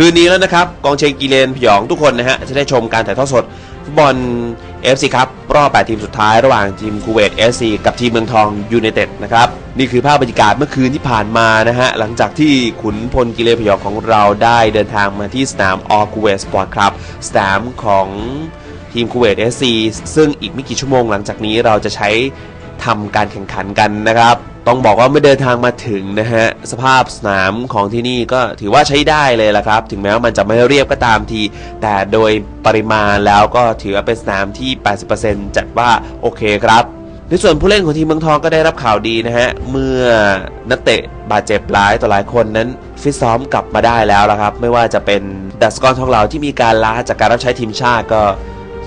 คืนนี้แล้วนะครับ กองเชียร์กีเลนพยองทุกคนนะฮะ จะได้ชมการถ่ายทอดสดฟุตบอล FC ครับรอบ 8 ทีมสุดท้ายระหว่างทีมคูเวต FC กับทีมเมืองทองยูไนเต็ดนะครับ นี่คือภาพบรรยากาศเมื่อคืนที่ผ่านมานะฮะ หลังจากที่ขุนพลกีเลนพยองของเราได้เดินทางมาที่สนามออคูเวตสปอร์ตครับสนามของทีมคูเวต FC ซึ่งอีกไม่กี่ชั่วโมงหลังจากนี้เราจะใช้ทำการแข่งขันกันนะครับ ต้องบอกว่าเมื่อเดินทางมาถึงนะฮะสภาพสนามของที่นี่ก็ถือว่าใช้ได้เลยละครับ ถึงแม้ว่ามันจะไม่เรียบก็ตามที แต่โดยปริมาณแล้วก็ถือว่าเป็นสนามที่ 80%จัดว่าโอเคครับในส่วนผู้เล่นของทีมเมืองทองก็ได้รับข่าวดีนะฮะ เมื่อนักเตะบาดเจ็บหลายต่อหลายคนนั้นฟิตซ้อมกลับมาได้แล้วละครับ ไม่ว่าจะเป็นดัสกรทองเหลาที่มีการล้าจากการรับใช้ทีมชาติก็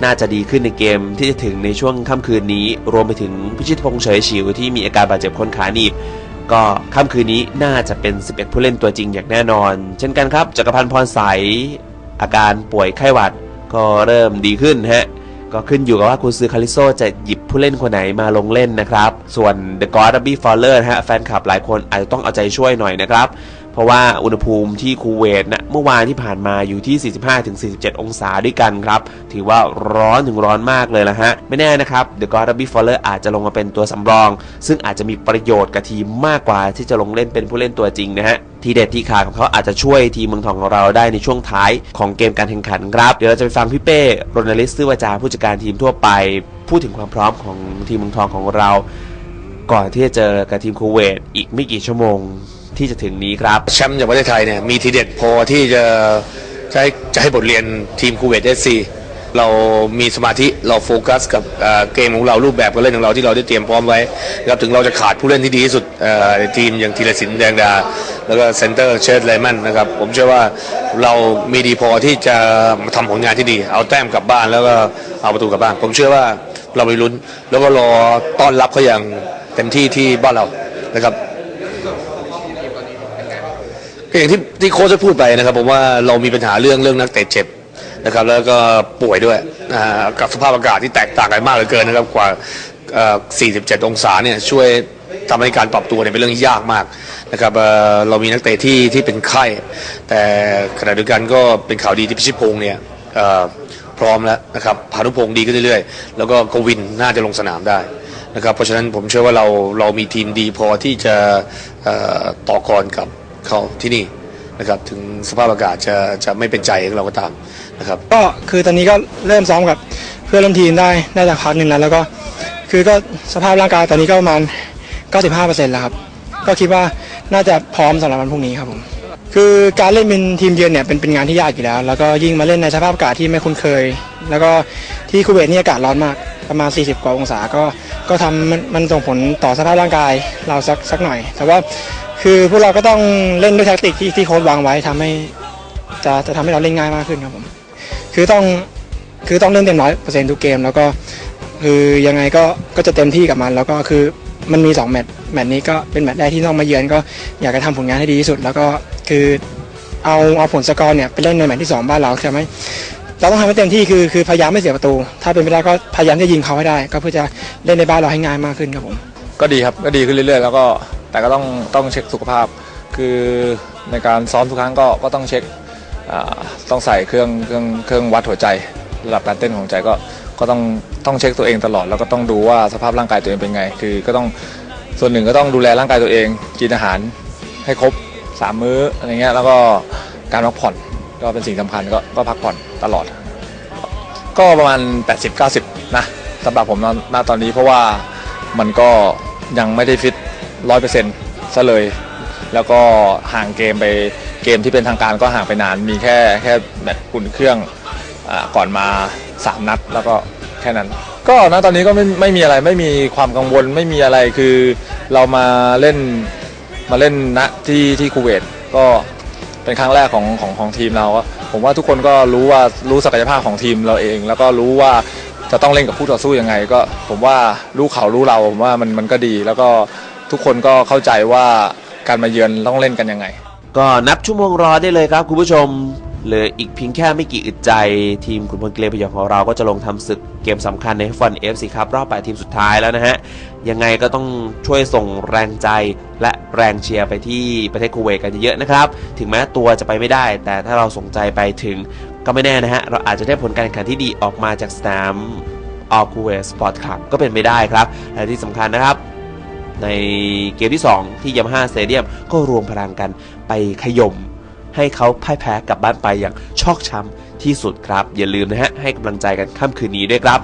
น่าจะดีขึ้นในเกมที่จะถึงในช่วงค่ำคืนนี้ รวมไปถึงพิชิตพงษ์เฉยฉิวที่มีอาการบาดเจ็บคนขาหนีบก็ค่ำคืนนี้น่าจะเป็น 11 ผู้เล่นตัวจริงอย่างแน่นอน เช่นกันครับจักรพันธ์พรใสอาการป่วยไข้หวัดก็เริ่มดีขึ้นฮะก็ขึ้นอยู่กับว่าคุณซื้อคาริโซจะหยิบผู้เล่นคนไหนมาลงเล่นนะครับ ส่วน The God b b y Fowler ฮะแฟนคลับหลายคนอาจจะต้องเอาใจช่วยหน่อยนะครับเพราะว่าอุณหภูมิที่คูเวตนะเมื่อวานที่ผ่านมาอยู่ที่ 45-47 องศาด้วยกันครับ ถือว่าร้อนถึงร้อนมากเลยละฮะ ไม่แน่นะครับ The God b b y Fowler อร์อาจจะลงมาเป็นตัวสำรอง ซึ่งอาจจะมีประโยชน์กับทีมมากกว่าที่จะลงเล่นเป็นผู้เล่นตัวจริงนะฮะทีเด็ดที่ขาดของเขาอาจจะช่วยทีมเมืองทองของเราได้ในช่วงท้ายของเกมการแข่งขันครับ เดี๋ยวเราจะไปฟังพี่เป้โรนัลลิสซื้อวาจาผู้จัดการทีมทั่วไป พูดถึงความพร้อมของทีมเมืองทองของเรา ก่อนที่จะเจอกับทีมคูเวตอีกไม่กี่ชั่วโมง ที่จะถึงนี้ครับ แชมป์จากประเทศไทยเนี่ยมีทีเด็ดพอที่จะจะให้จะให้บทเรียนทีมคูเวตเอสซีเรามีสมาธิเราโฟกัสกับเกมของเรารูปแบบการเล่นของเราที่เราได้เตรียมพร้อมไว้นะครับถึงเราจะขาดผู้เล่นที่ดีที่สุดเออทีมอย่างธีรศิลป์แดงดา แล้วก็เซนเตอร์เชดไลมันนะครับ ผมเชื่อว่าเรามีดีพอที่จะทำผลงานที่ดี เอาแต้มกลับบ้านแล้วก็เอาประตูกลับบ้าน ผมเชื่อว่าเราไปลุ้น แล้วก็รอต้อนรับเขาอย่างเต็มที่ที่บ้านเรานะครับ ก็อย่างที่ที่โค้ชพูดไปนะครับผมว่าเรามีปัญหาเรื่องเรื่องนักเตะเจ็บนะครับแล้วก็ป่วยด้วยอ่ากับสภาพอากาศที่แตกต่างกันมากเหลือเกินนะครับกว่าเอ่อ47 องศาเนี่ยช่วยทำให้การปรับตัวเนี่ยเป็นเรื่องที่ยากมากนะครับเอ่อเรามีนักเตะที่ที่เป็นไข้ แต่ขณะเดียวกันก็เป็นข่าวดีที่พิชิตพงษ์เนี่ยเอ่อพร้อมแล้วนะครับพานุพงษ์ดีขึ้นเรื่อยๆ แล้วก็กวินน่าจะลงสนามได้นะครับเพราะฉะนั้นผมเชื่อว่าเราเรามีทีมดีพอที่จะเอ่อต่อกรกับ เขาที่นี่นะครับถึงสภาพอากาศจะจะไม่เป็นใจของเราก็ตามนะครับ ก็คือตอนนี้ก็เริ่มซ้อมกับเพื่อนร่วมทีมได้ได้จากพักหนึ่งแล้วแล้วก็คือก็สภาพร่างกายตอนนี้ก็ประมาณ 95%แล้วครับ ก็คิดว่าน่าจะพร้อมสำหรับวันพรุ่งนี้ครับผมคือการเล่นเป็นทีมเยือนเนี่ยเป็นเป็นงานที่ยากอยู่แล้ว แล้วก็ยิ่งมาเล่นในสภาพอากาศที่ไม่คุ้นเคย แล้วก็ที่คูเวตนี่อากาศร้อนมาก ประมาณ 40 กว่าองศาก็ก็ทำมันมันส่งผลต่อสภาพร่างกายเราสักสักหน่อย แต่ว่าคือพวกเราก็ต้องเล่นด้วยแทคติกที่ที่โค้ชวางไว้ทำให้จะจะทำให้เราเล่นง่ายมากขึ้นครับผมคือต้องคือต้องเล่นเต็มร้อยเปอร์เซ็นต์ทุกเกม แล้วก็คือยังไงก็ก็จะเต็มที่กับมัน แล้วก็คือมันมีสองแมตช์แมตช์นี้ก็เป็นแมตช์แรกที่ต้องมาเยือนก็อยากจะทำผลงานให้ดีที่สุด แล้วก็คือเอาเอาผลสกอร์เนี่ยไปเล่นในแมตช์ที่สองบ้านเราใช่ไหม เราต้องทำให้เต็มที่คือคือพยายามไม่เสียประตู ถ้าเป็นไปได้ก็พยายามจะยิงเขาให้ได้ ก็เพื่อจะเล่นในบ้านเราให้ง่ายมากขึ้นครับผม ก็ดีครับก็ดีขึ้นเรื่อยๆ แล้วก็แต่ก็ต้องต้องเช็คสุขภาพ คือในการซ้อมทุกครั้งก็ก็ต้องเช็คอ่าต้องใส่เครื่องเครื่องเครื่องวัดหัวใจระดับการเต้นของหัวใจก็ก็ต้องต้องเช็คตัวเองตลอด แล้วก็ต้องดูว่าสภาพร่างกายตัวเองเป็นไง คือก็ต้องส่วนหนึ่งก็ต้องดูแลร่างกายตัวเองกินอาหารให้ครบสามมื้ออะไรเงี้ยแล้วก็การพักผ่อน ก็เป็นสิ่งสำคัญก็ก็พักผ่อนตลอด ก็ประมาณ 80-90 นะสำหรับผมณตอนนี้เพราะว่ามันก็ยังไม่ได้ฟิตร้อยเปอร์เซ็นต์ซะเลย แล้วก็ห่างเกมไปเกมที่เป็นทางการก็ห่างไปนาน มีแค่แค่แมตช์อุ่นเครื่องอก่อนมา 3 นัด แล้วก็แค่นั้น ก็ณตอนนี้ก็ไม่ไม่มีอะไรไม่มีความกังวลไม่มีอะไรคือเรามาเล่นมาเล่นณที่ที่คูเวตก็ เป็นครั้งแรกของของของทีมเราก็ผมว่าทุกคนก็รู้ว่ารู้ศักยภาพของทีมเราเอง แล้วก็รู้ว่าจะต้องเล่นกับคู่ต่อสู้ยังไง ก็ผมว่ารู้เขารู้เราผมว่ามันมันก็ดี แล้วก็ทุกคนก็เข้าใจว่าการมาเยือนต้องเล่นกันยังไง ก็นับชั่วโมงรอได้เลยครับคุณผู้ชม เหลืออีกเพียงแค่ไม่กี่อึดใจ ทีมขุนพลเกลียพยองของเราก็จะลงทำศึกเกมสำคัญในฟุตบอลเอฟซีครับรอบ8ทีมสุดท้ายแล้วนะฮะ ยังไงก็ต้องช่วยส่งแรงใจและแรงเชียร์ไปที่ประเทศคูเวตกันเยอะๆนะครับ ถึงแม้ตัวจะไปไม่ได้ แต่ถ้าเราส่งใจไปถึงก็ไม่แน่นะฮะ เราอาจจะได้ผลการแข่งขันที่ดีออกมาจากสนามออคูเวตสปอร์ตคลับก็เป็นไปได้ครับ และที่สำคัญนะครับในเกมที่ 2 ที่ยามาฮ่าสเตเดียมก็รวมพลังกันไปขย่ม ให้เขาพ่ายแพ้กลับบ้านไปอย่างชอกช้ำที่สุดครับ อย่าลืมนะฮะให้กำลังใจกันค่ำคืนนี้ด้วยครับ